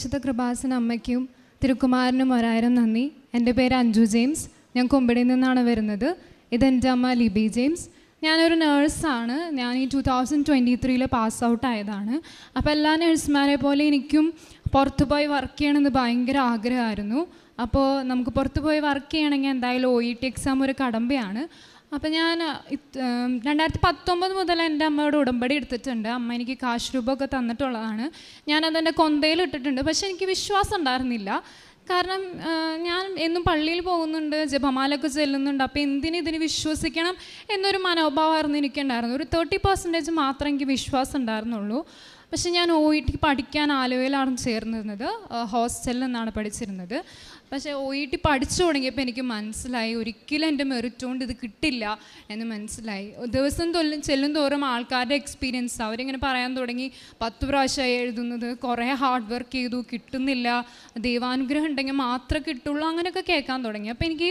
പരിശുദ്ധ കൃപാസന അമ്മയ്ക്കും തിരുക്കുമാരനും ഒരായിരം നന്ദി. എന്റെ പേര് അഞ്ജു ജെയിംസ്. ഞാൻ കൊമ്പടിയിൽ നിന്നാണ് വരുന്നത്. ഇതെന്റെ അമ്മ ലിബി ജെയിംസ്. ഞാനൊരു നേഴ്സാണ്. ഞാൻ ഈ ടു തൗസൻഡ് ട്വന്റി ത്രീയിൽ പാസ് ഔട്ട് ആയതാണ്. അപ്പോൾ എല്ലാ നേഴ്സുമാരെ പോലെ എനിക്കും പുറത്തു പോയി വർക്ക് ചെയ്യണമെന്ന് ഭയങ്കര ആഗ്രഹമായിരുന്നു. അപ്പോൾ നമുക്ക് പുറത്തു പോയി വർക്ക് ചെയ്യണമെങ്കിൽ എന്തായാലും ഒ ഇ ടി എക്സാം ഒരു കടമ്പയാണ്. അപ്പോൾ ഞാൻ രണ്ടായിരത്തി പത്തൊമ്പത് മുതൽ എന്റെ അമ്മയോട് ഉടമ്പടി എടുത്തിട്ടുണ്ട്. അമ്മ എനിക്ക് കാശ് രൂപമൊക്കെ തന്നിട്ടുള്ളതാണ് ഞാനതെന്റെ കൊന്തയിൽ ഇട്ടിട്ടുണ്ട്. പക്ഷെ എനിക്ക് വിശ്വാസം ഉണ്ടായിരുന്നില്ല. കാരണം ഞാൻ എന്നും പള്ളിയിൽ പോകുന്നുണ്ട് ജപമാലൊക്കെ ചെല്ലുന്നുണ്ട്. അപ്പോൾ എന്തിനു ഇതിന് വിശ്വസിക്കണം എന്നൊരു മനോഭാവമായിരുന്നു എനിക്കുണ്ടായിരുന്നു ഒരു തേർട്ടി പെർസെന്റേജ് മാത്രമേ എനിക്ക് വിശ്വാസം ഉണ്ടായിരുന്നുള്ളൂ. പക്ഷെ ഞാൻ ഒ ഇ ടി പഠിക്കാൻ ആലുവയിലാണ് ചേർന്നിരുന്നത്. ഹോസ്റ്റലിൽ നിന്നാണ് പഠിച്ചിരുന്നത്. പക്ഷേ ഒ ഇ ടി പഠിച്ചു തുടങ്ങിയപ്പോൾ എനിക്ക് മനസ്സിലായി ഒരിക്കലും എന്റെ മെറിറ്റ് കൊണ്ട് ഇത് കിട്ടില്ല എന്ന് മനസ്സിലായി. ദിവസം തൊല്ലും ചെല്ലും തോറും ആൾക്കാരുടെ എക്സ്പീരിയൻസ് അവരിങ്ങനെ പറയാൻ തുടങ്ങി പത്ത് പ്രാവശ്യമായി എഴുതുന്നത് കുറേ ഹാർഡ് വർക്ക് ചെയ്തു കിട്ടുന്നില്ല ദൈവാനുഗ്രഹം ഉണ്ടെങ്കിൽ മാത്രമേ കിട്ടുള്ളൂ അങ്ങനെയൊക്കെ കേൾക്കാൻ തുടങ്ങി. അപ്പോൾ എനിക്ക്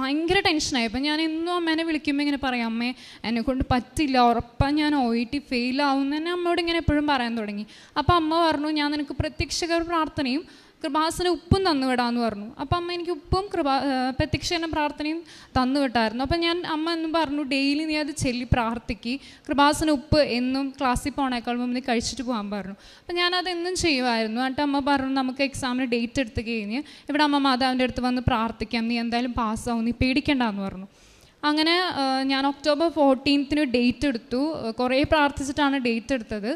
ഭയങ്കര ടെൻഷനായി അപ്പോൾ ഞാൻ എന്നും അമ്മേനെ വിളിക്കുമ്പോൾ ഇങ്ങനെ പറയാം അമ്മേ എന്നെ കൊണ്ട് പറ്റില്ല ഉറപ്പാണ് ഞാൻ ഒ ഇ ടി ഫെയിൽ ആവും തന്നെ അമ്മയോട് ഇങ്ങനെ എപ്പോഴും പറയാൻ തുടങ്ങി. അപ്പോൾ അമ്മ പറഞ്ഞു ഞാൻ നിനക്ക് പ്രത്യക്ഷകർ പ്രാർത്ഥനയും കൃപാസന ഉപ്പും തന്നു വിടാമെന്ന് പറഞ്ഞു. അപ്പം അമ്മ എനിക്ക് ഉപ്പും കൃപാ പ്രത്യക്ഷേന പ്രാർത്ഥനയും തന്നു വിട്ടായിരുന്നു. അപ്പം ഞാൻ അമ്മ എന്നും പറഞ്ഞു ഡെയിലി നീ അത് ചെല്ലി പ്രാർത്ഥിക്ക്. കൃപാസന ഉപ്പ് എന്നും ക്ലാസ്സിൽ പോണേക്കാൾ മുമ്പ് നീ കഴിച്ചിട്ട് പോകാൻ പറഞ്ഞു. അപ്പം ഞാനത് എന്നും ചെയ്യുമായിരുന്നു എന്നിട്ട് അമ്മ പറഞ്ഞു നമുക്ക് എക്സാമിന് ഡേറ്റ് എടുത്ത് കഴിഞ്ഞ് ഇവിടെ അമ്മ മാതാവിന്റെ അടുത്ത് വന്ന് പ്രാർത്ഥിക്കാം. നീ എന്തായാലും പാസ്സാവും നീ പേടിക്കണ്ടെന്ന് പറഞ്ഞു. അങ്ങനെ ഞാൻ ഒക്ടോബർ ഫോർട്ടീൻത്തിന് ഡേറ്റ് എടുത്തു. കുറേ പ്രാർത്ഥിച്ചിട്ടാണ് ഡേറ്റ് എടുത്തത്.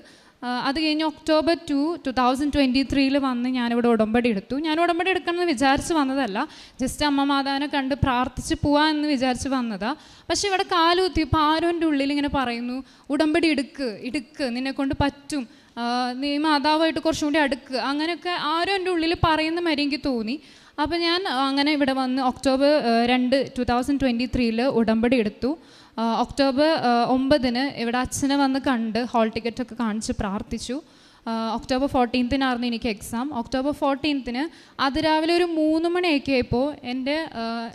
അത് കഴിഞ്ഞ് October two two thousand twenty ത്രീയിൽ വന്ന് ഞാനിവിടെ ഉടമ്പടി എടുത്തു. ഞാൻ ഉടമ്പടി എടുക്കണമെന്ന് വിചാരിച്ച് വന്നതല്ല. ജസ്റ്റ് അമ്മ മാതാവിനെ കണ്ട് പ്രാർത്ഥിച്ച് എന്ന് വിചാരിച്ച് വന്നതാ. പക്ഷെ ഇവിടെ കാലുകുത്തിയപ്പോൾ ആരും എന്റെ ഉള്ളിൽ ഇങ്ങനെ പറയുന്നു ഉടമ്പടി എടുക്ക് എടുക്ക് നിന്നെക്കൊണ്ട് പറ്റും. നീ മാതാവായിട്ട് കുറച്ചും കൂടി അടുക്ക്. അങ്ങനെയൊക്കെ ആരും എന്റെ ഉള്ളിൽ പറയുന്ന മാതിരി എനിക്ക് തോന്നി. അപ്പോൾ ഞാൻ അങ്ങനെ ഇവിടെ വന്ന് ഒക്ടോബർ രണ്ട് ടു തൗസൻഡ് ട്വന്റി ത്രീയിൽ ഉടമ്പടി എടുത്തു. ഒക്ടോബർ ഒമ്പതിന് ഇവിടെ അച്ഛനെ വന്ന് കണ്ട് ഹാൾ ടിക്കറ്റൊക്കെ കാണിച്ച് പ്രാർത്ഥിച്ചു. ഒക്ടോബർ ഫോർട്ടീൻത്തിനായിരുന്നു എനിക്ക് എക്സാം ഒക്ടോബർ ഫോർട്ടീൻത്തിന് അതിരാവിലെ ഒരു മൂന്ന് മണിയൊക്കെ ആയപ്പോൾ എന്റെ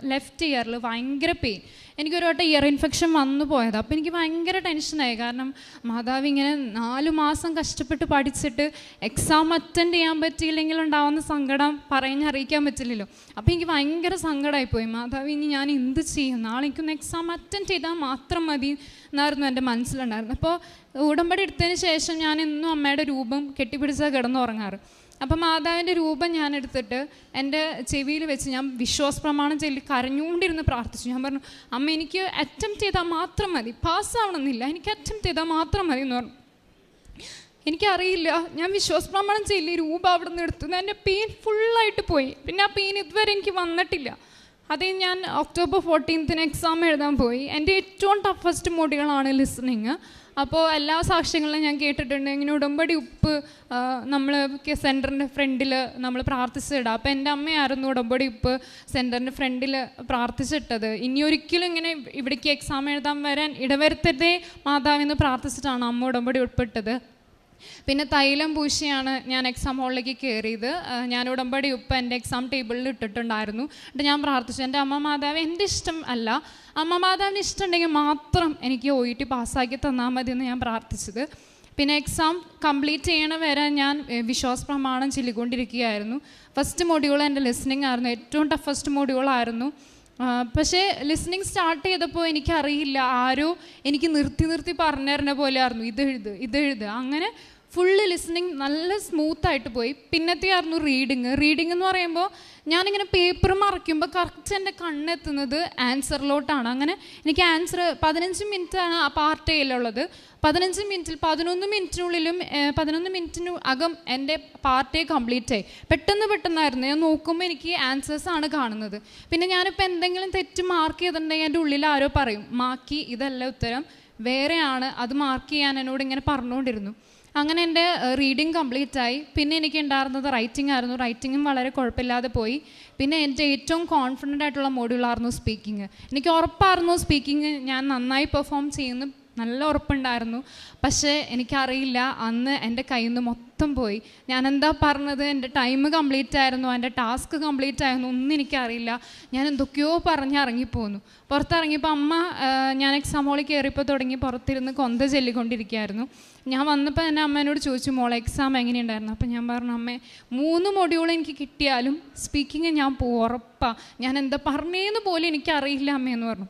ലെഫ്റ്റ് ഇയറിൽ ഭയങ്കര പെയിൻ എനിക്കൊരു വട്ടം ഇയർ ഇൻഫെക്ഷൻ വന്നു പോയത്. അപ്പോൾ എനിക്ക് ഭയങ്കര ടെൻഷനായി കാരണം മാതാവ് ഇങ്ങനെ നാല് മാസം കഷ്ടപ്പെട്ട് പഠിച്ചിട്ട് എക്സാം അറ്റൻഡ് ചെയ്യാൻ പറ്റിയില്ലെങ്കിൽ ഉണ്ടാവുന്ന സങ്കടം പറഞ്ഞറിയിക്കാൻ പറ്റില്ലല്ലോ. അപ്പോൾ എനിക്ക് ഭയങ്കര സങ്കടമായിപ്പോയി മാതാവ് ഇനി ഞാൻ എന്ത് ചെയ്യും? നാളെ എനിക്കൊന്ന് എക്സാം അറ്റൻഡ് ചെയ്താൽ മാത്രം മതി എന്നായിരുന്നു എന്റെ മനസ്സിലുണ്ടായിരുന്നത്. അപ്പോൾ ഉടമ്പടി എടുത്തതിന് ശേഷം ഞാൻ എന്നും അമ്മയുടെ രൂപം കെട്ടിപ്പിടിച്ചാൽ കിടന്നുറങ്ങാറ്. അപ്പം മാതാവിന്റെ രൂപം ഞാൻ എടുത്തിട്ട് എന്റെ ചെവിയിൽ വെച്ച് ഞാൻ വിശ്വാസ പ്രമാണം ചൊല്ലി കരഞ്ഞുകൊണ്ടിരുന്ന് പ്രാർത്ഥിച്ചു. ഞാൻ പറഞ്ഞു അമ്മ എനിക്ക് അറ്റംപ്റ്റ് ചെയ്താൽ മാത്രം മതി. പാസ്സാവണമെന്നില്ല എനിക്ക് അറ്റംപ്റ്റ് ചെയ്താൽ മാത്രം മതി എന്ന് പറഞ്ഞു. എനിക്കറിയില്ല. ഞാൻ വിശ്വാസ പ്രമാണം ചൊല്ലി രൂപ അവിടെ നിന്ന് എടുത്തു എന്റെ പെയിൻ ഫുള്ളായിട്ട് പോയി. പിന്നെ ആ പെയിൻ ഇതുവരെ എനിക്ക് വന്നിട്ടില്ല. അതേ ഞാൻ ഒക്ടോബർ ഫോർട്ടീൻത്തിന് എക്സാം എഴുതാൻ പോയി. എന്റെ ഏറ്റവും ടഫസ്റ്റ് മോഡുകളാണ് ലിസണിങ് അപ്പോൾ എല്ലാ സാക്ഷ്യങ്ങളിലും ഞാൻ കേട്ടിട്ടുണ്ട്. ഇങ്ങനെ ഉടമ്പടി ഉപ്പ് നമ്മൾ സെന്ററിന്റെ ഫ്രണ്ടിൽ നമ്മൾ പ്രാർത്ഥിച്ചിടുക അപ്പോൾ എന്റെ അമ്മയായിരുന്നു ഉടമ്പടി ഉപ്പ് സെന്ററിന്റെ ഫ്രണ്ടിൽ പ്രാർത്ഥിച്ചിട്ടത്. ഇനി ഒരിക്കലും ഇങ്ങനെ ഇവിടേക്ക് എക്സാം എഴുതാൻ വരാൻ ഇടവരുത്തതേ മാതാവിന്ന് പ്രാർത്ഥിച്ചിട്ടാണ് അമ്മ ഉടമ്പടി ഉൾപ്പെട്ടത്. പിന്നെ തൈലം പൂശിയാണ് ഞാൻ എക്സാം ഹോളിലേക്ക് കയറിയത് ഞാൻ ഉടമ്പടി ഉപ്പ് എന്റെ എക്സാം ടേബിളിൽ ഇട്ടിട്ടുണ്ടായിരുന്നു. എന്നിട്ട് ഞാൻ പ്രാർത്ഥിച്ചു എന്റെ അമ്മ മാതാവ് എന്റെ ഇഷ്ടം അല്ല. അമ്മ മാതാവിന് ഇഷ്ടമുണ്ടെങ്കിൽ മാത്രം എനിക്ക് ഒ ഇ ടി പാസ്സാക്കി തന്നാൽ മതി എന്ന് ഞാൻ പ്രാർത്ഥിച്ചത്. പിന്നെ എക്സാം കംപ്ലീറ്റ് ചെയ്യണ വരെ ഞാൻ വിശ്വാസ പ്രമാണം ചൊല്ലിക്കൊണ്ടിരിക്കുകയായിരുന്നു. ഫസ്റ്റ് മോഡ്യൂൾ എന്റെ ലിസ്ണിംഗ് ആയിരുന്നു. ഏറ്റവും ടഫസ്റ്റ് മൊഡ്യൂളായിരുന്നു പക്ഷേ ലിസണിങ് സ്റ്റാർട്ട് ചെയ്തപ്പോൾ എനിക്കറിയില്ല ആരോ എനിക്ക് നിർത്തി നിർത്തി പറഞ്ഞു തരുന്ന പോലെ ആയിരുന്നു. ഇത് എഴുത് ഇത് എഴുത്. അങ്ങനെ ഫുള്ള് ലിസണിങ് നല്ല സ്മൂത്തായിട്ട് പോയി. പിന്നത്തെ ആയിരുന്നു റീഡിങ് റീഡിംഗ് എന്ന് പറയുമ്പോൾ ഞാനിങ്ങനെ പേപ്പർ മറിക്കുമ്പോൾ കറക്റ്റ് എന്റെ കണ്ണെത്തുന്നത് ആൻസറിലോട്ടാണ് അങ്ങനെ എനിക്ക് ആൻസർ പതിനഞ്ച് മിനിറ്റാണ് ആ പാർട്ട് എയിലുള്ളത് പതിനഞ്ച് മിനിറ്റിൽ പതിനൊന്ന് മിനിറ്റിനുള്ളിലും പതിനൊന്ന് മിനിറ്റിന് അകം എന്റെ പാർട്ടേ കംപ്ലീറ്റ് ആയി. പെട്ടെന്ന് പെട്ടെന്നായിരുന്നു. ഞാൻ നോക്കുമ്പോൾ എനിക്ക് ആൻസേഴ്സ് ആണ് കാണുന്നത്. പിന്നെ ഞാനിപ്പോൾ എന്തെങ്കിലും തെറ്റ് മാർക്ക് ചെയ്തിട്ടുണ്ടെങ്കിൽ എന്റെ ഉള്ളിൽ ആരോ പറയും മാക്കി ഇതല്ല ഉത്തരം. വേറെയാണ്. അത് മാർക്ക് ചെയ്യാൻ എന്നോട് ഇങ്ങനെ പറഞ്ഞുകൊണ്ടിരുന്നു അങ്ങനെ എന്റെ റീഡിങ് കംപ്ലീറ്റ് ആയി. പിന്നെ എനിക്ക് ഉണ്ടായിരുന്നത് റൈറ്റിംഗ് ആയിരുന്നു റൈറ്റിങ്ങും വളരെ കുഴപ്പമില്ലാതെ പോയി. പിന്നെ എന്റെ ഏറ്റവും കോൺഫിഡന്റ് ആയിട്ടുള്ള മോഡ്യൂളായിരുന്നു സ്പീക്കിംഗ് എനിക്ക് ഉറപ്പായിരുന്നു സ്പീക്കിംഗ് ഞാൻ നന്നായി പെർഫോം ചെയ്യുന്നു. നല്ല ഉറപ്പുണ്ടായിരുന്നു. പക്ഷേ എനിക്കറിയില്ല. അന്ന് എന്റെ കയ്യിൽ നിന്ന് മൊത്തം പോയി. ഞാൻ എന്താ പറഞ്ഞത്? എന്റെ ടൈം കംപ്ലീറ്റ് ആയിരുന്നു. എന്റെ ടാസ്ക് കംപ്ലീറ്റ് ആയിരുന്നു. ഒന്നും എനിക്കറിയില്ല. ഞാൻ എന്തൊക്കെയോ പറഞ്ഞ് ഇറങ്ങിപ്പോന്നു. പുറത്തിറങ്ങിയപ്പോൾ അമ്മ ഞാൻ എക്സാം ഹോളിൽ കയറിയപ്പോൾ തുടങ്ങി പുറത്തിരുന്ന് കൊന്ത ചൊല്ലിക്കൊണ്ടിരിക്കുകയായിരുന്നു. ഞാൻ വന്നപ്പോൾ തന്നെ അമ്മേനോട് ചോദിച്ചു മോളെ എക്സാം എങ്ങനെയുണ്ടായിരുന്നു? അപ്പോൾ ഞാൻ പറഞ്ഞു അമ്മേ മൂന്ന് മൊഡ്യൂൾ എനിക്ക് കിട്ടിയാലും സ്പീക്കിങ് ഞാൻ പോകും ഉറപ്പാണ് ഞാൻ എന്താ പറഞ്ഞേന്ന് പോലും എനിക്കറിയില്ല അമ്മയെന്ന് പറഞ്ഞു.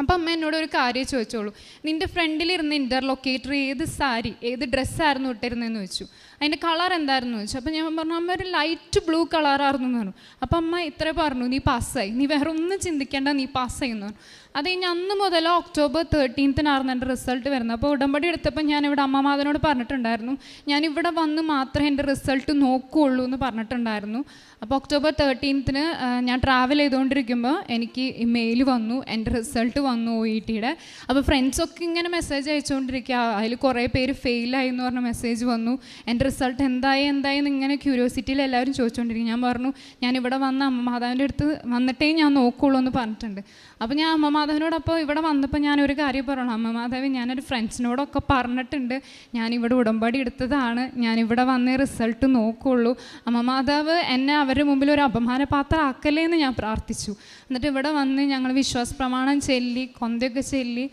അപ്പം അമ്മ എന്നോട് ഒരു കാര്യം ചോദിച്ചോളൂ. നിന്റെ ഫ്രണ്ടിലിരുന്ന ഇന്റർലൊക്കേറ്റർ ഏത് സാരി ഏത് ഡ്രസ്സായിരുന്നു ഇട്ടിരുന്നതെന്ന് ചോദിച്ചു. അതിന്റെ കളർ എന്തായിരുന്നു ചോദിച്ചു. അപ്പം ഞാൻ പറഞ്ഞു അമ്മ ഒരു ലൈറ്റ് ബ്ലൂ കളറായിരുന്നു എന്ന് പറഞ്ഞു. അപ്പം അമ്മ ഇത്ര പറഞ്ഞു നീ പാസ്സായി നീ വേറെ ഒന്നും ചിന്തിക്കേണ്ട നീ പാസ്സായി എന്ന് പറഞ്ഞു. അത് കഴിഞ്ഞ് അന്ന് മുതൽ ഒക്ടോബർ തേർട്ടീൻത്തിനായിരുന്നു എന്റെ റിസൾട്ട് വരുന്നത്. അപ്പോൾ ഉടമ്പടി എടുത്തപ്പോൾ ഞാൻ ഇവിടെ അമ്മമാതനോട് പറഞ്ഞിട്ടുണ്ടായിരുന്നു. ഞാൻ ഇവിടെ വന്ന് മാത്രമേ എന്റെ റിസൾട്ട് നോക്കുകയുള്ളൂ എന്ന് പറഞ്ഞിട്ടുണ്ടായിരുന്നു. അപ്പോൾ ഒക്ടോബർ തേർട്ടീൻത്തിന് ഞാൻ ട്രാവൽ ചെയ്തുകൊണ്ടിരിക്കുമ്പോൾ എനിക്ക് മെയിൽ വന്നു എന്റെ റിസൾട്ട് വന്നു ഒ ഇ ടിയുടെ അപ്പോൾ ഫ്രണ്ട്സൊക്കെ ഇങ്ങനെ മെസ്സേജ് അയച്ചുകൊണ്ടിരിക്കുക. അതിൽ കുറേ പേര് ഫെയിലായി എന്ന് പറഞ്ഞ മെസ്സേജ് വന്നു. എന്റെ റിസൾട്ട് എന്തായി എന്തായി എന്ന് ഇങ്ങനെ ക്യൂരിയോസിറ്റിയിൽ എല്ലാവരും ചോദിച്ചുകൊണ്ടിരിക്കും ഞാൻ പറഞ്ഞു ഞാൻ ഇവിടെ വന്ന അമ്മ മാതാവിന്റെ അടുത്ത് വന്നിട്ടേ ഞാൻ നോക്കുകയുള്ളൂ എന്ന് പറഞ്ഞിട്ടുണ്ട്. അപ്പോൾ ഞാൻ അമ്മ മാതാവിനോട് അപ്പോൾ ഇവിടെ വന്നപ്പോൾ ഞാനൊരു കാര്യം പറയണം. അമ്മ മാധവൻ ഞാനൊരു ഫ്രണ്ട്സിനോടൊക്കെ പറഞ്ഞിട്ടുണ്ട്. ഞാൻ ഇവിടെ ഉടമ്പടി എടുത്തതാണ്. ഞാൻ ഇവിടെ വന്നേ റിസൾട്ട് നോക്കുള്ളൂ. അമ്മ മാതാവ് എന്നെ അവരുടെ മുമ്പിൽ ഒരു അപമാനപാത്രം ആക്കല്ലേ എന്ന് ഞാൻ പ്രാർത്ഥിച്ചു. എന്നിട്ട് ഇവിടെ വന്ന് ഞങ്ങൾ വിശ്വാസ പ്രമാണം ചൊല്ലി കൊന്തയൊക്കെ ചൊല്ലി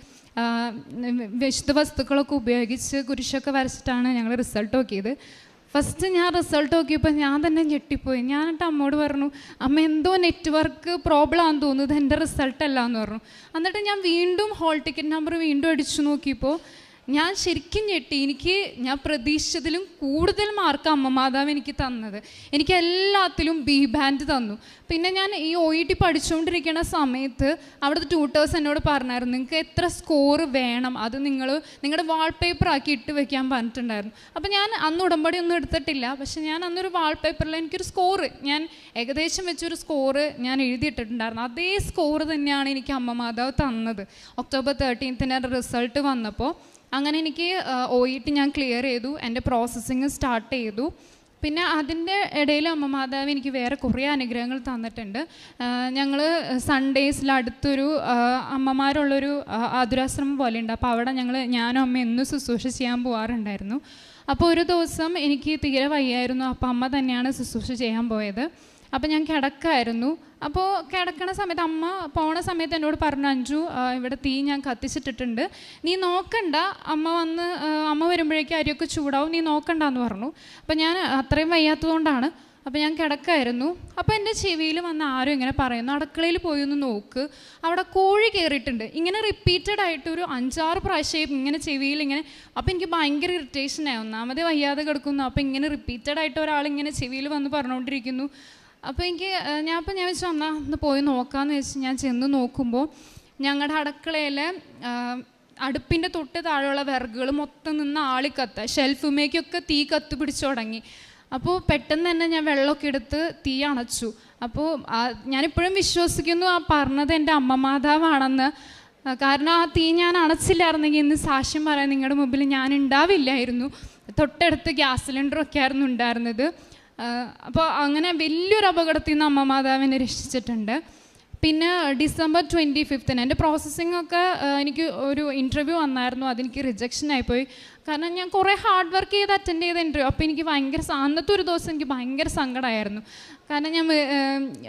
വിശുദ്ധ വസ്തുക്കളൊക്കെ ഉപയോഗിച്ച് കുരിശൊക്കെ വരച്ചിട്ടാണ് ഞങ്ങൾ റിസൾട്ട് നോക്കിയത്. ഫസ്റ്റ് ഞാൻ റിസൾട്ട് നോക്കിയപ്പോൾ ഞാൻ തന്നെ ഞെട്ടിപ്പോയി. ഞാനിട്ട് അമ്മോട് പറഞ്ഞു അമ്മ എന്തോ നെറ്റ്വർക്ക് പ്രോബ്ലം ആണെന്ന് തോന്നുന്നത് എന്റെ റിസൾട്ട് അല്ല എന്ന് പറഞ്ഞു. എന്നിട്ട് ഞാൻ വീണ്ടും ഹോൾ ടിക്കറ്റ് നമ്പർ വീണ്ടും അടിച്ചു നോക്കിയപ്പോൾ ഞാൻ ശരിക്കും ഞെട്ടി. എനിക്ക് ഞാൻ പ്രതീക്ഷിച്ചതിലും കൂടുതൽ മാർക്ക് അമ്മ മാതാവ് എനിക്ക് തന്നത്. എനിക്ക് എല്ലാത്തിലും ബി ബാൻഡ് തന്നു. പിന്നെ ഞാൻ ഈ ഒ ഇ ടി പഠിച്ചുകൊണ്ടിരിക്കുന്ന സമയത്ത് അവിടുത്തെ ട്യൂട്ടേഴ്സ് എന്നോട് പറഞ്ഞായിരുന്നു നിങ്ങൾക്ക് എത്ര സ്കോർ വേണം? അത് നിങ്ങൾ നിങ്ങളുടെ വാൾപേപ്പർ ആക്കി ഇട്ട് വെക്കാൻ പറഞ്ഞിട്ടുണ്ടായിരുന്നു. അപ്പോൾ ഞാൻ അന്ന് ഉടമ്പടി ഒന്നും എടുത്തിട്ടില്ല. പക്ഷെ ഞാൻ അന്നൊരു വാൾപേപ്പറിൽ എനിക്കൊരു സ്കോറ് ഞാൻ ഏകദേശം വെച്ചൊരു സ്കോറ് ഞാൻ എഴുതിയിട്ടിട്ടുണ്ടായിരുന്നു. അതേ സ്കോർ തന്നെയാണ് എനിക്ക് അമ്മ മാതാവ് തന്നത് ഒക്ടോബർ തേർട്ടീൻത്തിന് റിസൾട്ട് വന്നപ്പോൾ അങ്ങനെ എനിക്ക് ഒ ഇ ടി ഞാൻ ക്ലിയർ ചെയ്തു. എന്റെ പ്രോസസ്സിങ് സ്റ്റാർട്ട് ചെയ്തു. പിന്നെ അതിന്റെ ഇടയിൽ അമ്മ മാതാവ് എനിക്ക് വേറെ കുറേ അനുഗ്രഹങ്ങൾ തന്നിട്ടുണ്ട്. ഞങ്ങൾ സൺഡേസിൽ അടുത്തൊരു അമ്മമാരുള്ളൊരു ആതുരാശ്രമം ഉണ്ട് അപ്പോൾ അവിടെ ഞങ്ങൾ ഞാനും അമ്മ എന്നും ശുശ്രൂഷ ചെയ്യാൻ പോകാറുണ്ടായിരുന്നു അപ്പോൾ ഒരു ദിവസം എനിക്ക് തീരെ വയ്യായിരുന്നു. അപ്പോൾ അമ്മ തന്നെയാണ് ശുശ്രൂഷ ചെയ്യാൻ പോയത്. അപ്പോൾ ഞാൻ കിടക്കായിരുന്നു. അപ്പോൾ കിടക്കണ സമയത്ത് അമ്മ പോണ സമയത്ത് എന്നോട് പറഞ്ഞു അഞ്ചു ഇവിടെ തീ ഞാൻ കത്തിച്ചിട്ടിട്ടുണ്ട്. നീ നോക്കണ്ട. അമ്മ വന്ന് അമ്മ വരുമ്പോഴേക്കും അരിയൊക്കെ ചൂടാവും. നീ നോക്കണ്ട എന്ന് പറഞ്ഞു. അപ്പോൾ ഞാൻ അത്രയും വയ്യാത്തതുകൊണ്ടാണ് അപ്പോൾ ഞാൻ കിടക്കായിരുന്നു. അപ്പോൾ എന്റെ ചെവിയിൽ വന്ന് ആരും ഇങ്ങനെ പറയുന്നു അടുക്കളയിൽ പോയി ഒന്ന് നോക്ക്. അവിടെ കോഴി കയറിയിട്ടുണ്ട് ഇങ്ങനെ റിപ്പീറ്റഡ് ആയിട്ട് ഒരു അഞ്ചാറ് പ്രാവശ്യം ഇങ്ങനെ ചെവിയിൽ ഇങ്ങനെ അപ്പോൾ എനിക്ക് ഭയങ്കര ഇറിറ്റേഷനായി ഒന്നാമത് വയ്യാതെ കിടക്കുന്നു. അപ്പോൾ ഇങ്ങനെ റിപ്പീറ്റഡ് ആയിട്ട് ഒരാൾ ഇങ്ങനെ ചെവിയിൽ വന്ന് പറഞ്ഞുകൊണ്ടിരിക്കുന്നു. അപ്പോൾ എനിക്ക് ഞാൻ ഇപ്പൊ ഞാൻ വെച്ചു എന്നാൽ ഒന്ന് പോയി നോക്കാന്ന് വെച്ച് ഞാൻ ചെന്ന് നോക്കുമ്പോൾ ഞങ്ങളുടെ അടുക്കളയിൽ അടുപ്പിന്റെ തൊട്ട് താഴെയുള്ള വിറകുകൾ മൊത്തം നിന്ന് ആളിക്കത്ത ഷെൽഫുമേക്കൊക്കെ തീ കത്ത് പിടിച്ചു തുടങ്ങി. അപ്പോൾ പെട്ടെന്ന് തന്നെ ഞാൻ വെള്ളമൊക്കെ എടുത്ത് തീ അണച്ചു. അപ്പോൾ ഞാനിപ്പോഴും വിശ്വസിക്കുന്നു ആ പറഞ്ഞത് എന്റെ അമ്മ മാതാവാണെന്ന്. കാരണം ആ തീ ഞാൻ അണച്ചില്ലായിരുന്നെങ്കിൽ ഇന്ന് സാക്ഷ്യം പറയാൻ നിങ്ങളുടെ മുമ്പിൽ ഞാൻ ഉണ്ടാവില്ലായിരുന്നു. തൊട്ടടുത്ത് ഗ്യാസ് സിലിണ്ടറൊക്കെ ആയിരുന്നു ഉണ്ടായിരുന്നത്. അപ്പോൾ അങ്ങനെ വലിയൊരു അപകടത്തിൽ നിന്ന് അമ്മ മാതാവിനെ രക്ഷിച്ചിട്ടുണ്ട്. പിന്നെ ഡിസംബർ ട്വന്റി ഫിഫ്ത്തിന് എന്റെ പ്രോസസ്സിംഗ് ഒക്കെ എനിക്ക് ഒരു ഇന്റർവ്യൂ വന്നായിരുന്നു. അതെനിക്ക് റിജക്ഷൻ ആയിപ്പോയി കാരണം ഞാൻ കുറേ ഹാർഡ് വർക്ക് ചെയ്ത് അറ്റൻഡ് ചെയ്ത ഇന്റർവ്യൂ അപ്പോൾ എനിക്ക് ഭയങ്കര അന്നത്തെ ഒരു ദിവസം എനിക്ക് ഭയങ്കര സങ്കടമായിരുന്നു കാരണം ഞാൻ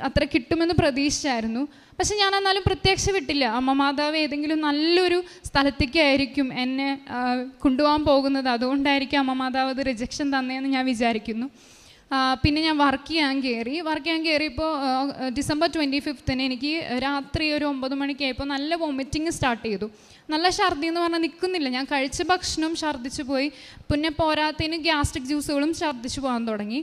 അത്ര കിട്ടുമെന്ന് പ്രതീക്ഷിച്ചായിരുന്നു. പക്ഷെ ഞാൻ എന്നാലും പ്രത്യക്ഷ വിട്ടില്ല. അമ്മ മാതാവ് ഏതെങ്കിലും നല്ലൊരു സ്ഥലത്തേക്കായിരിക്കും എന്നെ കൊണ്ടുപോകാൻ പോകുന്നത്. അതുകൊണ്ടായിരിക്കും അമ്മ മാതാവ് അത് റിജക്ഷൻ തന്നതെന്ന് ഞാൻ വിചാരിക്കുന്നു. പിന്നെ ഞാൻ വർക്ക് ചെയ്യാൻ കയറി വർക്ക് ചെയ്യാൻ കയറിയപ്പോൾ ഡിസംബർ ട്വന്റി ഫിഫ്ത്തിന് എനിക്ക് രാത്രി ഒരു ഒമ്പത് മണിക്കായപ്പോൾ നല്ല വോമിറ്റിങ് സ്റ്റാർട്ട് ചെയ്തു. നല്ല ഛർദി എന്ന് പറഞ്ഞാൽ നിൽക്കുന്നില്ല ഞാൻ കഴിച്ച ഭക്ഷണം ഛർദ്ദിച്ചു പോയി. പിന്നെ പോരാത്തതിന് ഗ്യാസ്ട്രിക് ജ്യൂസുകളും ഛർദ്ദിച്ചു പോകാൻ തുടങ്ങി.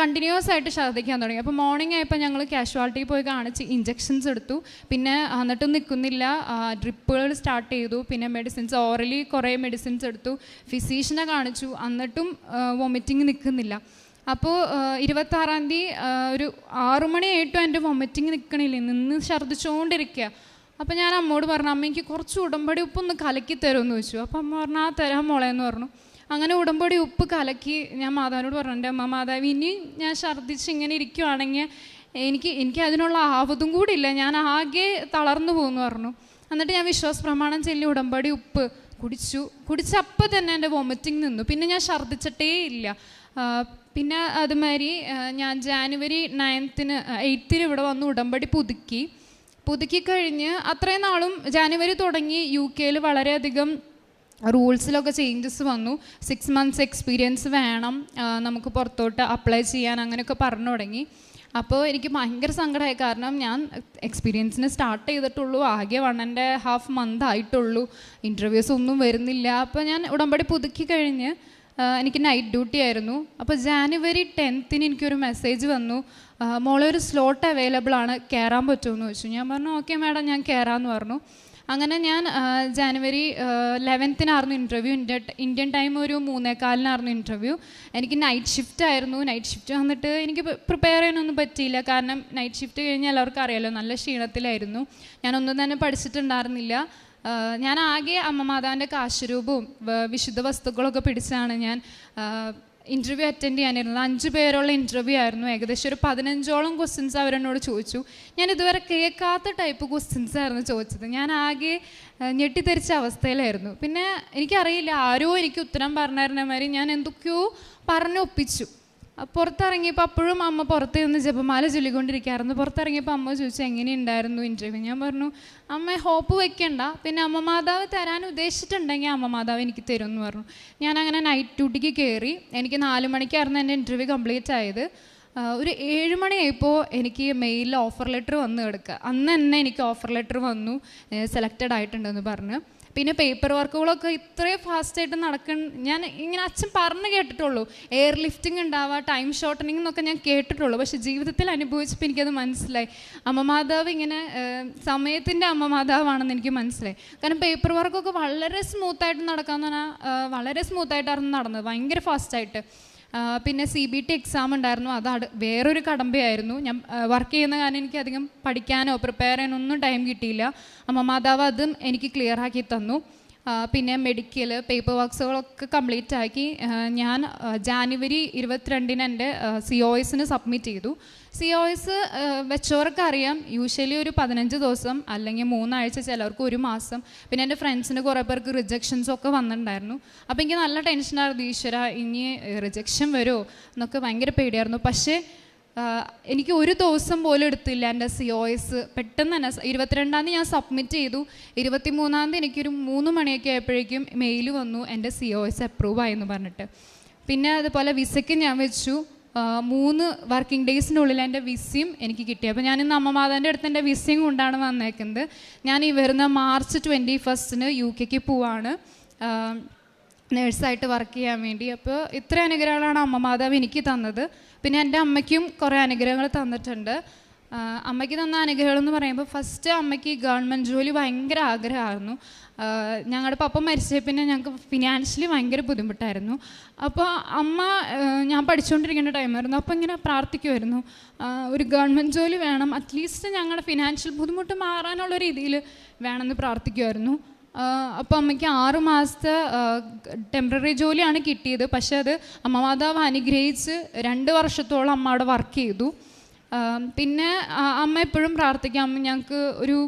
കണ്ടിന്യൂസ് ആയിട്ട് ഛർദ്ദിക്കാൻ തുടങ്ങി. അപ്പോൾ മോർണിംഗ് ആയപ്പോൾ ഞങ്ങൾ കാഷ്വാലിറ്റി പോയി കാണിച്ച് ഇഞ്ചെക്ഷൻസ് എടുത്തു. പിന്നെ എന്നിട്ടും നിൽക്കുന്നില്ല ഡ്രിപ്പുകൾ സ്റ്റാർട്ട് ചെയ്തു. പിന്നെ മെഡിസിൻസ് ഓറലി കുറേ മെഡിസിൻസ് എടുത്തു. ഫിസീഷ്യനെ കാണിച്ചു. എന്നിട്ടും വൊമിറ്റിംഗ് നിൽക്കുന്നില്ല അപ്പോൾ ഇരുപത്താറാം തീയതി ഒരു ആറു മണിയായിട്ടും എന്റെ വൊമിറ്റിങ് നിൽക്കണില്ലേ നിന്ന് ഛർദ്ദിച്ചുകൊണ്ടിരിക്കുക അപ്പം ഞാൻ അമ്മോട് പറഞ്ഞു അമ്മ എനിക്ക് കുറച്ച് ഉടമ്പടി ഉപ്പ് ഒന്ന് കലക്കി തരുമെന്ന് ചോദിച്ചു. അപ്പം അമ്മ പറഞ്ഞു ആ തരാം മോളെ എന്ന് പറഞ്ഞു. അങ്ങനെ ഉടമ്പടി ഉപ്പ് കലക്കി ഞാൻ മാതാവിനോട് പറഞ്ഞു എന്റെ അമ്മ മാതാവ് ഇനി ഞാൻ ഛർദ്ദിച്ച് ഇങ്ങനെ ഇരിക്കുവാണെങ്കിൽ എനിക്ക് എനിക്ക് അതിനുള്ള ആവതും കൂടി ഇല്ല. ഞാൻ ആകെ തളർന്നു പോകുന്നു പറഞ്ഞു. എന്നിട്ട് ഞാൻ വിശ്വാസ പ്രമാണം ചൊല്ലി ഉടമ്പടി ഉപ്പ് കുടിച്ചു. കുടിച്ചപ്പോൾ തന്നെ എന്റെ വൊമിറ്റിംഗ് നിന്നു. പിന്നെ ഞാൻ ഛർദ്ദിച്ചിട്ടേ ഇല്ല. പിന്നെ അതുമാതിരി ഞാൻ ജാനുവരി നയൻത്തിന് എയ്ത്തിന് ഇവിടെ വന്ന് ഉടമ്പടി പുതുക്കി. പുതുക്കി കഴിഞ്ഞ് അത്രയും നാളും ജാനുവരി തുടങ്ങി യു കെയിൽ വളരെയധികം റൂൾസിലൊക്കെ ചേഞ്ചസ് വന്നു. സിക്സ് മന്ത്സ് എക്സ്പീരിയൻസ് വേണം നമുക്ക് പുറത്തോട്ട് അപ്ലൈ ചെയ്യാൻ അങ്ങനെയൊക്കെ പറഞ്ഞു തുടങ്ങി. അപ്പോൾ എനിക്ക് ഭയങ്കര സങ്കടമായി. കാരണം ഞാൻ എക്സ്പീരിയൻസിന് സ്റ്റാർട്ട് ചെയ്തിട്ടുള്ളൂ. ആകെ വൺ ആൻഡ് ഹാഫ് മന്ത് ആയിട്ടുള്ളൂ. ഇന്റർവ്യൂസ് ഒന്നും വരുന്നില്ല. അപ്പോൾ ഞാൻ ഉടമ്പടി പുതുക്കി കഴിഞ്ഞ് എനിക്ക് നൈറ്റ് ഡ്യൂട്ടി ആയിരുന്നു. അപ്പോൾ ജാനുവരി ടെൻത്തിന് എനിക്കൊരു മെസ്സേജ് വന്നു. മോളെ ഒരു സ്ലോട്ട് അവൈലബിൾ ആണ് കയറാൻ പറ്റുമെന്ന് ചോദിച്ചു. ഞാൻ പറഞ്ഞു ഓക്കെ മാഡം ഞാൻ കയറാമെന്ന് പറഞ്ഞു. അങ്ങനെ ഞാൻ ജാനുവരി ലെവൻത്തിനായിരുന്നു ഇന്റർവ്യൂ ഇന്ത്യ ഇന്ത്യൻ ടൈം ഒരു മൂന്നേക്കാലിനായിരുന്നു ഇന്റർവ്യൂ എനിക്ക് നൈറ്റ് ഷിഫ്റ്റ് ആയിരുന്നു. നൈറ്റ് ഷിഫ്റ്റ് വന്നിട്ട് എനിക്ക് പ്രിപ്പയർ ചെയ്യാനൊന്നും പറ്റിയില്ല. കാരണം നൈറ്റ് ഷിഫ്റ്റ് കഴിഞ്ഞാൽ എല്ലാവർക്കും അറിയാലോ നല്ല ക്ഷീണത്തിലായിരുന്നു. ഞാനൊന്നും തന്നെ പഠിച്ചിട്ടുണ്ടായിരുന്നില്ല. ഞാൻ ആകെ അമ്മ മാതാവിന്റെ കാശുരൂപവും വിശുദ്ധ വസ്തുക്കളൊക്കെ പിടിച്ചാണ് ഞാൻ ഇന്റർവ്യൂ അറ്റൻഡ് ചെയ്യാനിരുന്നത്. അഞ്ച് പേരുള്ള ഇന്റർവ്യൂ ആയിരുന്നു. ഏകദേശം ഒരു പതിനഞ്ചോളം ക്വസ്റ്റ്യൻസ് അവരെന്നോട് ചോദിച്ചു. ഞാൻ ഇതുവരെ കേൾക്കാത്ത ടൈപ്പ് ക്വസ്റ്റ്യൻസ് ആയിരുന്നു ചോദിച്ചത്. ഞാൻ ആകെ ഞെട്ടിത്തെരിച്ച അവസ്ഥയിലായിരുന്നു. പിന്നെ എനിക്കറിയില്ല ആരോ എനിക്ക് ഉത്തരം പറഞ്ഞിരുന്ന മാതിരി ഞാൻ എന്തൊക്കെയോ പറഞ്ഞൊപ്പിച്ചു. പുറത്തിറങ്ങിയപ്പോൾ അപ്പോഴും അമ്മ പുറത്ത് നിന്ന് ജപമാല ചൊല്ലിക്കൊണ്ടിരിക്കുകയായിരുന്നു പുറത്തിറങ്ങിയപ്പോൾ അമ്മ ചോദിച്ചു എങ്ങനെയുണ്ടായിരുന്നു ഇന്റർവ്യൂ ഞാൻ പറഞ്ഞു അമ്മ ഹോപ്പ് വെക്കണ്ട. പിന്നെ അമ്മ മാതാവ് തരാൻ ഉദ്ദേശിച്ചിട്ടുണ്ടെങ്കിൽ അമ്മ മാതാവ് എനിക്ക് തരും എന്ന് പറഞ്ഞു. ഞാൻ അങ്ങനെ നൈറ്റ് ഡ്യൂട്ടിക്ക് കയറി എനിക്ക് നാല് മണിക്കായിരുന്നു എന്റെ ഇന്റർവ്യൂ കംപ്ലീറ്റ് ആയത്. ഒരു ഏഴ് മണിയായപ്പോൾ എനിക്ക് മെയിലിൽ ഓഫർ ലെറ്റർ വന്ന് കിടക്കുക. അന്ന് തന്നെ എനിക്ക് ഓഫർ ലെറ്റർ വന്നു സെലക്റ്റഡ് ആയിട്ടുണ്ടെന്ന് പറഞ്ഞ്. പിന്നെ പേപ്പർ വർക്കുകളൊക്കെ ഇത്രയും ഫാസ്റ്റായിട്ട് നടക്കൺ ഞാൻ ഇങ്ങനെ അച്ഛൻ പറഞ്ഞു കേട്ടിട്ടുള്ളൂ. എയർ ലിഫ്റ്റിംഗ് ഉണ്ടാവുക ടൈം ഷോർട്ടനിങ് എന്നൊക്കെ ഞാൻ കേട്ടിട്ടുള്ളൂ. പക്ഷേ ജീവിതത്തിൽ അനുഭവിച്ചപ്പോൾ എനിക്കത് മനസ്സിലായി. അമ്മ മാതാവ് ഇങ്ങനെ സമയത്തിന്റെ അമ്മ മാതാവാണെന്ന് എനിക്ക് മനസ്സിലായി. കാരണം പേപ്പർ വർക്കൊക്കെ വളരെ സ്മൂത്തായിട്ട് നടക്കാമെന്ന് പറഞ്ഞാൽ വളരെ സ്മൂത്തായിട്ടായിരുന്നു നടന്നത്. ഭയങ്കര ഫാസ്റ്റായിട്ട് പിന്നെ സി ബി ടി എക്സാം ഉണ്ടായിരുന്നു. അത് വേറൊരു കടമ്പയായിരുന്നു. ഞാൻ വർക്ക് ചെയ്യുന്ന കാരണം എനിക്ക് അധികം പഠിക്കാനോ പ്രിപ്പയർ ചെയ്യാനോ ഒന്നും ടൈം കിട്ടിയില്ല. അമ്മ മാതാവ് അതും എനിക്ക് ക്ലിയർ ആക്കി തന്നു. പിന്നെ മെഡിക്കൽ പേപ്പർ വർക്ക്സുകളൊക്കെ കംപ്ലീറ്റ് ആക്കി. ഞാൻ ജാനുവരി ഇരുപത്തിരണ്ടിന് എന്റെ സി ഒ എസിന് സബ്മിറ്റ് ചെയ്തു. സി ഒ എസ് വെച്ചവർക്ക് അറിയാം യൂഷ്വലി ഒരു പതിനഞ്ച് ദിവസം അല്ലെങ്കിൽ മൂന്നാഴ്ച ചിലവർക്ക് ഒരു മാസം. പിന്നെ എന്റെ ഫ്രണ്ട്സിന് കുറേ പേർക്ക് റിജക്ഷൻസും ഒക്കെ വന്നിട്ടുണ്ടായിരുന്നു. അപ്പോൾ എനിക്ക് നല്ല ടെൻഷനായിരുന്നു ഈശ്വര ഇനി റിജക്ഷൻ വരുമോ? എന്നൊക്കെ ഭയങ്കര പേടിയായിരുന്നു. പക്ഷേ എനിക്ക് ഒരു ദിവസം പോലും എടുത്തില്ല എന്റെ സി ഒ എസ് പെട്ടെന്ന് തന്നെ ഇരുപത്തിരണ്ടാം തീയതി ഞാൻ സബ്മിറ്റ് ചെയ്തു. ഇരുപത്തി മൂന്നാം തീയതി എനിക്കൊരു മൂന്ന് മണിയൊക്കെ ആയപ്പോഴേക്കും മെയിൽ വന്നു എന്റെ സി ഒ എസ് അപ്രൂവ് ആയെന്ന് പറഞ്ഞിട്ട്. പിന്നെ അതുപോലെ വിസയ്ക്ക് ഞാൻ വെച്ചു. മൂന്ന് വർക്കിംഗ് ഡേയ്സിനുള്ളിൽ എന്റെ വിസയും എനിക്ക് കിട്ടി. അപ്പോൾ ഞാൻ ഇന്ന് അമ്മമാതാന്റെ അടുത്ത് എന്റെ വിസയും കൊണ്ടാണ് വന്നേക്കുന്നത്. ഞാൻ ഈ വരുന്ന മാർച്ച് ട്വന്റി ഫസ്റ്റിന് യു കെക്ക് പോവാണ്. നേഴ്സായിട്ട് വർക്ക് ചെയ്യാൻ വേണ്ടി. അപ്പോൾ ഇത്ര അനുഗ്രഹങ്ങളാണ് അമ്മമാതാവ് എനിക്ക് തന്നത്. പിന്നെ എന്റെ അമ്മയ്ക്കും കുറേ അനുഗ്രഹങ്ങൾ തന്നിട്ടുണ്ട്. അമ്മയ്ക്ക് തന്ന അനുഗ്രഹങ്ങൾ എന്ന് പറയുമ്പോൾ ഫസ്റ്റ് അമ്മയ്ക്ക് ഗവൺമെന്റ് ജോലി ഭയങ്കര ആഗ്രഹമായിരുന്നു. ഞങ്ങളുടെ പപ്പ മരിച്ച പിന്നെ ഞങ്ങൾക്ക് ഫിനാൻഷ്യലി ഭയങ്കര ബുദ്ധിമുട്ടായിരുന്നു. അപ്പോൾ അമ്മ ഞാൻ പഠിച്ചുകൊണ്ടിരിക്കുന്ന ടൈമായിരുന്നു അപ്പോൾ ഇങ്ങനെ പ്രാർത്ഥിക്കുമായിരുന്നു ഒരു ഗവൺമെന്റ് ജോലി വേണം. അറ്റ്ലീസ്റ്റ് ഞങ്ങളുടെ ഫിനാൻഷ്യൽ ബുദ്ധിമുട്ട് മാറാനുള്ള രീതിയിൽ വേണമെന്ന് പ്രാർത്ഥിക്കുമായിരുന്നു അപ്പോൾ അമ്മയ്ക്ക് ആറ് മാസത്തെ ടെമ്പററി ജോലിയാണ് കിട്ടിയത്. പക്ഷേ അത് അമ്മ മാതാവ് അനുഗ്രഹിച്ച് രണ്ട് വർഷത്തോളം അമ്മ അവിടെ വർക്ക് ചെയ്തു. പിന്നെ അമ്മ എപ്പോഴും പ്രാർത്ഥിക്കാം ഞങ്ങൾക്ക് ഒരു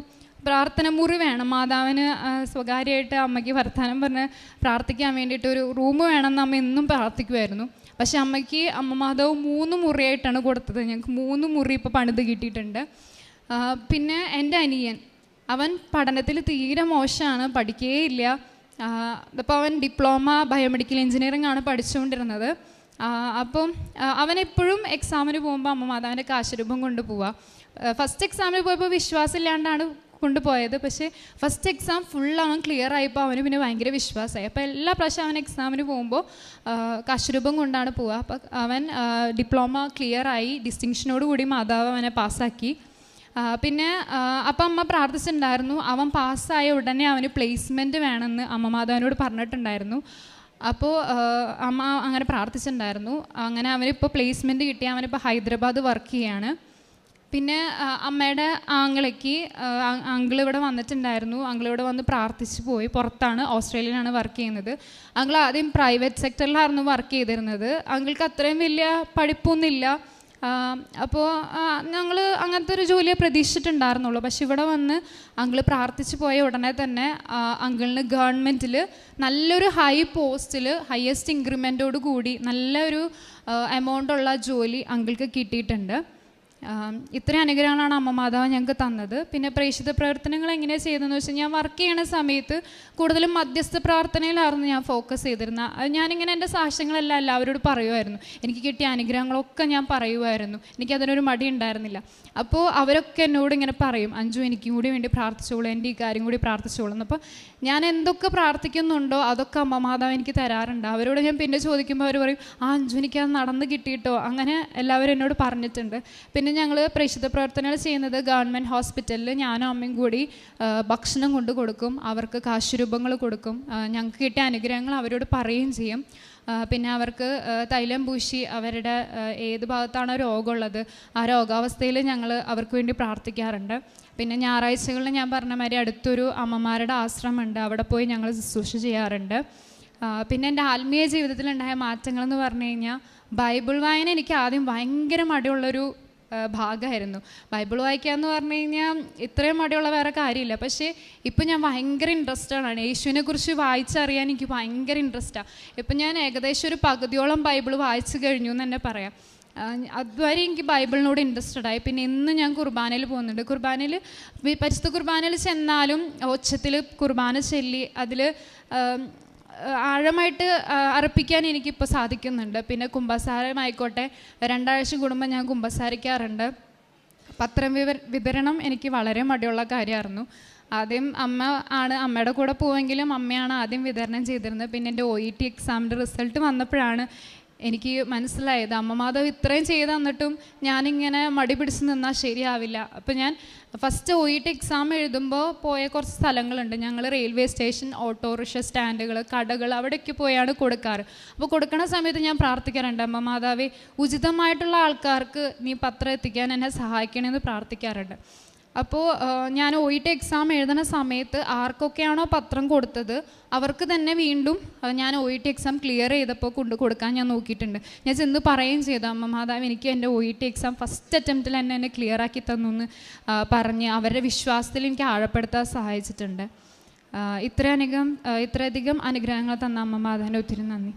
പ്രാർത്ഥന മുറി വേണം. മാതാവിന് സ്വകാര്യമായിട്ട് അമ്മയ്ക്ക് വർത്തമാനം പറഞ്ഞ് പ്രാർത്ഥിക്കാൻ വേണ്ടിയിട്ട് ഒരു റൂം വേണമെന്ന് അമ്മ എന്നും പ്രാർത്ഥിക്കുമായിരുന്നു പക്ഷെ അമ്മയ്ക്ക് അമ്മ മാതാവ് മൂന്ന് മുറിയായിട്ടാണ് കൊടുത്തത്. ഞങ്ങൾക്ക് മൂന്ന് മുറി ഇപ്പോൾ പണിത് കിട്ടിയിട്ടുണ്ട്. പിന്നെ എന്റെ അനിയൻ അവൻ പഠനത്തിൽ തീരെ മോശമാണ് പഠിക്കുകയില്ല അപ്പോൾ അവൻ ഡിപ്ലോമ ബയോമെഡിക്കൽ എഞ്ചിനീയറിംഗ് ആണ് പഠിച്ചുകൊണ്ടിരുന്നത്. അപ്പം അവനെപ്പോഴും എക്സാമിന് പോകുമ്പോൾ അമ്മ മാതാവിന്റെ കാശരൂപം കൊണ്ടുപോവുക ഫസ്റ്റ് എക്സാമിന് പോയപ്പോൾ വിശ്വാസമില്ലാണ്ടാണ് കൊണ്ടുപോയത്. പക്ഷേ ഫസ്റ്റ് എക്സാം ഫുൾ അവൻ ക്ലിയർ ആയപ്പോൾ അവന് പിന്നെ ഭയങ്കര വിശ്വാസമായി അപ്പോൾ എല്ലാ പ്രാവശ്യം അവൻ എക്സാമിന് പോകുമ്പോൾ കാശരൂപം കൊണ്ടാണ് പോവുക അപ്പോൾ അവൻ ഡിപ്ലോമ ക്ലിയർ ആയി. ഡിസ്റ്റിങ്ഷനോട് കൂടി മാതാവ് അവനെ പാസ്സാക്കി പിന്നെ അപ്പം അമ്മ പ്രാർത്ഥിച്ചിട്ടുണ്ടായിരുന്നു അവൻ പാസ്സായ ഉടനെ അവന് പ്ലേസ്മെന്റ് വേണമെന്ന് അമ്മ മാതാവിനോട് പറഞ്ഞിട്ടുണ്ടായിരുന്നു. അപ്പോൾ അമ്മ അങ്ങനെ പ്രാർത്ഥിച്ചിട്ടുണ്ടായിരുന്നു. അങ്ങനെ അവനിപ്പോൾ പ്ലേസ്മെന്റ് കിട്ടി അവനിപ്പോൾ ഹൈദരാബാദ് വർക്ക് ചെയ്യാണ്. പിന്നെ അമ്മയുടെ ആങ്ങളയ്ക്ക് അങ്കിൾ ഇവിടെ വന്നിട്ടുണ്ടായിരുന്നു. അങ്കിൾ ഇവിടെ വന്ന് പ്രാർത്ഥിച്ചു പോയി പുറത്താണ് ഓസ്ട്രേലിയയിലാണ് വർക്ക് ചെയ്യുന്നത്. അങ്കിൾ ആദ്യം പ്രൈവറ്റ് സെക്ടറിലായിരുന്നു വർക്ക് ചെയ്തിരുന്നത്. അങ്കിൾക്ക് അത്രയും വലിയ പഠിപ്പൊന്നുമില്ല. അപ്പോൾ ഞങ്ങൾ അങ്ങനത്തെ ഒരു ജോലിയെ പ്രതീക്ഷിച്ചിട്ടുണ്ടായിരുന്നുള്ളൂ. പക്ഷെ ഇവിടെ വന്ന് അങ്കിൾ പ്രാർത്ഥിച്ചു പോയ ഉടനെ തന്നെ അങ്കിളിന് ഗവൺമെന്റിൽ നല്ലൊരു ഹൈ പോസ്റ്റിൽ ഹയസ്റ്റ് ഇൻക്രിമെന്റോട് കൂടി നല്ലൊരു എമൗണ്ടുള്ള ജോലി അങ്കിൾക്ക് കിട്ടിയിട്ടുണ്ട്. ഇത്രയും അനുഗ്രഹങ്ങളാണ് അമ്മ മാതാവ് ഞങ്ങൾക്ക് തന്നത്. പിന്നെ പ്രേക്ഷിത പ്രവർത്തനങ്ങൾ എങ്ങനെയാണ് ചെയ്തതെന്ന് വെച്ചാൽ ഞാൻ വർക്ക് ചെയ്യണ സമയത്ത് കൂടുതലും മധ്യസ്ഥ പ്രാർത്ഥനയിലായിരുന്നു ഞാൻ ഫോക്കസ് ചെയ്തിരുന്നത്. അത് ഞാനിങ്ങനെ എന്റെ സാക്ഷ്യങ്ങളെല്ലാം എല്ലാവരോട് പറയുമായിരുന്നു എനിക്ക് കിട്ടിയ അനുഗ്രഹങ്ങളൊക്കെ ഞാൻ പറയുമായിരുന്നു എനിക്കതിനൊരു മടി ഉണ്ടായിരുന്നില്ല. അപ്പോൾ അവരൊക്കെ എന്നോട് ഇങ്ങനെ പറയും അഞ്ചു എനിക്കും കൂടി വേണ്ടി പ്രാർത്ഥിച്ചോളൂ എന്റെ ഈ കാര്യം കൂടി പ്രാർത്ഥിച്ചോളൂ അപ്പോൾ ഞാൻ എന്തൊക്കെ പ്രാർത്ഥിക്കുന്നുണ്ടോ അതൊക്കെ അമ്മ മാതാവ് എനിക്ക് തരാറുണ്ട്. അവരോട് ഞാൻ പിന്നെ ചോദിക്കുമ്പോൾ അവർ പറയും ആ അഞ്ചു എനിക്ക് അത് നടന്ന് കിട്ടിയിട്ടോ? അങ്ങനെ എല്ലാവരും എന്നോട് പറഞ്ഞിട്ടുണ്ട്. പിന്നെ ഞങ്ങൾ പ്രേക്ഷിത പ്രവർത്തനങ്ങൾ ചെയ്യുന്നത് ഗവൺമെന്റ് ഹോസ്പിറ്റലിൽ ഞാനും അമ്മയും കൂടി ഭക്ഷണം കൊണ്ട് കൊടുക്കും അവർക്ക് കാശുരൂപങ്ങൾ കൊടുക്കും. ഞങ്ങൾക്ക് കിട്ടിയ അനുഗ്രഹങ്ങൾ അവരോട് പറയുകയും ചെയ്യും. പിന്നെ അവർക്ക് തൈലം പൂശി അവരുടെ ഏത് ഭാഗത്താണോ രോഗമുള്ളത് ആ രോഗാവസ്ഥയിൽ ഞങ്ങൾ അവർക്ക് വേണ്ടി പ്രാർത്ഥിക്കാറുണ്ട്. പിന്നെ ഞായറാഴ്ചകളിൽ ഞാൻ പറഞ്ഞ മാതിരി അടുത്തൊരു അമ്മമാരുടെ ആശ്രമമുണ്ട്. അവിടെ പോയി ഞങ്ങൾ ശുശ്രൂഷ ചെയ്യാറുണ്ട്. പിന്നെ എന്റെ ആത്മീയ ജീവിതത്തിലുണ്ടായ മാറ്റങ്ങളെന്ന് പറഞ്ഞു കഴിഞ്ഞാൽ ബൈബിൾ വായന എനിക്ക് ആദ്യം ഭയങ്കര മടിയുള്ളൊരു ഭാഗമായിരുന്നു. ബൈബിൾ വായിക്കുക എന്ന് പറഞ്ഞു കഴിഞ്ഞാൽ ഇത്രയും മടിയുള്ള വേറെ കാര്യമില്ല. പക്ഷേ ഇപ്പം ഞാൻ ഭയങ്കര ഇൻട്രസ്റ്റഡ് ആണ്. യേശുവിനെ കുറിച്ച് വായിച്ചറിയാൻ എനിക്ക് ഭയങ്കര ഇൻട്രസ്റ്റാണ് ഇപ്പം ഞാൻ ഏകദേശം ഒരു പകുതിയോളം ബൈബിൾ വായിച്ചു കഴിഞ്ഞു എന്ന് തന്നെ പറയാം. അതുവരെ എനിക്ക് ബൈബിളിനോട് ഇൻട്രസ്റ്റഡ് ആയി പിന്നെ ഇന്ന് ഞാൻ കുർബാനയിൽ പോകുന്നുണ്ട്. കുർബാനയിൽ പരിശുദ്ധ കുർബാനയിൽ ചെന്നാലും ഒച്ചത്തിൽ കുർബാന ചൊല്ലി അതിൽ ആഴമായിട്ട് അർപ്പിക്കാൻ എനിക്കിപ്പോൾ സാധിക്കുന്നുണ്ട്. പിന്നെ കുംഭസാരമായിക്കോട്ടെ രണ്ടാഴ്ച കൂടുമ്പോൾ ഞാൻ കുംഭസാരിക്കാറുണ്ട്. പത്രം വിവ വിതരണം എനിക്ക് വളരെ മടിയുള്ള കാര്യമായിരുന്നു. ആദ്യം അമ്മ ആണ് അമ്മയുടെ കൂടെ പോവെങ്കിലും അമ്മയാണ് ആദ്യം വിതരണം ചെയ്തിരുന്നത്. പിന്നെ എന്റെ ഒ ഇ ടി എക്സാമിന്റെ റിസൾട്ട് വന്നപ്പോഴാണ് എനിക്ക് മനസ്സിലായത് അമ്മ മാധവ് ഇത്രയും ചെയ്ത് തന്നിട്ടും ഞാനിങ്ങനെ മടി പിടിച്ച് നിന്നാൽ ശരിയാവില്ല. അപ്പോൾ ഞാൻ ഫസ്റ്റ് പോയിട്ട് എക്സാം എഴുതുമ്പോൾ പോയ കുറച്ച് സ്ഥലങ്ങളുണ്ട്. ഞങ്ങൾ റെയിൽവേ സ്റ്റേഷൻ ഓട്ടോറിക്ഷ സ്റ്റാൻഡുകൾ കടകൾ അവിടെയൊക്കെ പോയാണ് കൊടുക്കാറ്. അപ്പോൾ കൊടുക്കുന്ന സമയത്ത് ഞാൻ പ്രാർത്ഥിക്കാറുണ്ട്. അമ്മ മാതാവേ ഉചിതമായിട്ടുള്ള ആൾക്കാർക്ക് നീ പത്രം എത്തിക്കാൻ എന്നെ സഹായിക്കണമെന്ന് പ്രാർത്ഥിക്കാറുണ്ട്. അപ്പോൾ ഞാൻ ഒ ഇ ടി എക്സാം എഴുതുന്ന സമയത്ത് ആർക്കൊക്കെയാണോ പത്രം കൊടുത്തത് അവർക്ക് തന്നെ വീണ്ടും ഞാൻ O E T exam clear ചെയ്തപ്പോൾ കൊണ്ട് കൊടുക്കാൻ ഞാൻ നോക്കിയിട്ടുണ്ട്. ഞാൻ ചെന്ന് പറയുകയും ചെയ്തു അമ്മ മാതാവ് എനിക്ക് എന്റെ O E T exam first അറ്റംപ്റ്റിൽ തന്നെ എന്നെ ക്ലിയർ ആക്കി തന്നു എന്ന് പറഞ്ഞ് അവരുടെ വിശ്വാസത്തിൽ എനിക്ക് ആഴപ്പെടുത്താൻ സഹായിച്ചിട്ടുണ്ട്. ഇത്രയധികം ഇത്രയധികം അനുഗ്രഹങ്ങൾ തന്ന അമ്മ മാതാവിന്റെ ഒത്തിരി നന്ദി.